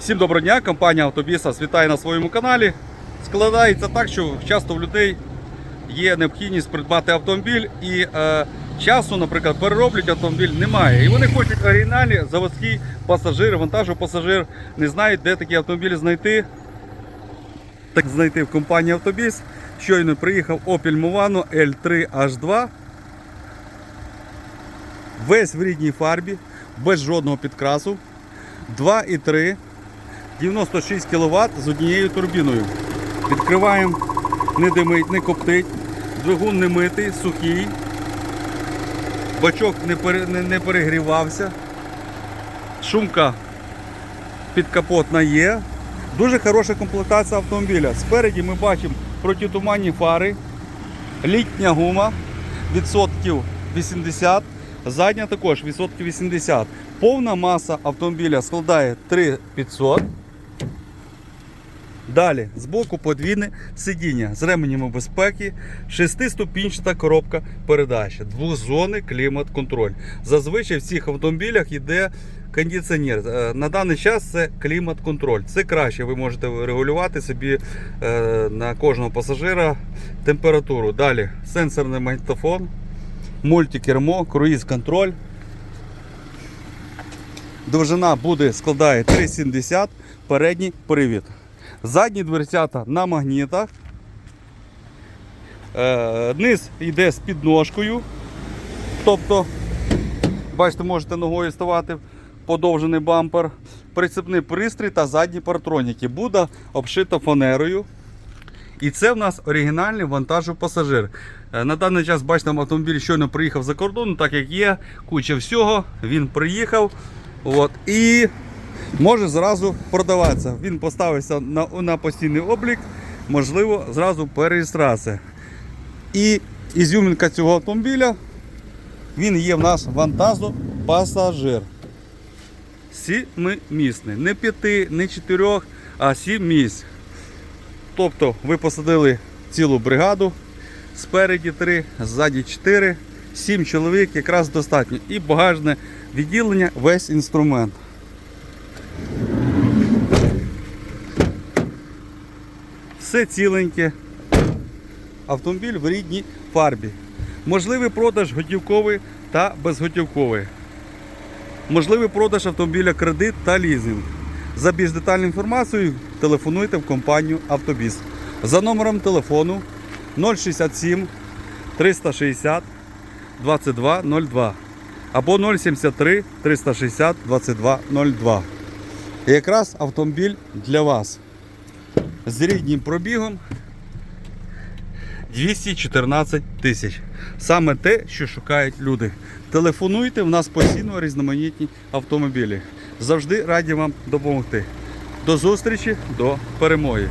Всім доброго дня, компанія Автобісас вітає на своєму каналі. Складається так, що часто в людей є необхідність придбати автомобіль і е, часу, наприклад, перероблять автомобіль немає. І вони хочуть оригінальні заводські пасажири, вантажу пасажир, не знають, де такі автомобілі знайти. Так знайти в компанії Автобіс. Щойно приїхав Opel Movano L3H2. Весь в рідній фарбі, без жодного підкрасу. 2,3, 96 кВт з однією турбіною. Відкриваємо, не димить, не коптить. Двигун не митий, сухий. Бачок не, пере- не, не перегрівався. Шумка підкапотна є. Дуже хороша комплектація автомобіля. Спереді ми бачимо протитуманні фари, літня гума, відсотків 80, задня також відсотків 80. Повна маса автомобіля складає 3500. Далі, збоку подвійне сидіння з ременями безпеки, шестиступінчата коробка передач, двозонний клімат-контроль. Зазвичай в цих автомобілях йде кондиціонер. Е, На даний час це клімат-контроль. Це краще. Ви можете регулювати собі е, на кожного пасажира температуру. Далі сенсорний магнітофон, мультикермо, круїз-контроль. Довжина буде складає 3,70, передній привід. Задні дверцята на магнітах. Е, низ йде з підножкою. Тобто, бачите, можете ногою ставати подовжений бампер. Прицепний пристрій та задні партроніки. Буде обшита фанерою. І це в нас оригінальний вантажопасажир. Е, На даний час, бачите, автомобіль щойно приїхав за кордон, так як є, куча всього. Він приїхав. От, і може зразу продаватися. Він поставився на, на постійний облік, можливо, зразу перереєстрація. І ізюмінка цього автомобіля, він є в нас вантажопасажир. Сімимісний. Не п'яти, не чотирьох, а сім місць. Тобто ви посадили цілу бригаду, спереді три, ззаді чотири, сім чоловік якраз достатньо. І багажне відділення, весь інструмент. Все ціленьке. Автомобіль в рідній фарбі. Можливий продаж готівковий та безготівковий. Можливий продаж автомобіля кредит та лізинг. За більш детальною інформацією телефонуйте в компанію Автобіс. За номером телефону 067 360 2202 або 073 360 2202. І якраз автомобіль для вас з ріднім пробігом 214 тисяч. Саме те, що шукають люди. Телефонуйте, в нас постійно різноманітні автомобілі. Завжди раді вам допомогти. До зустрічі, до перемоги.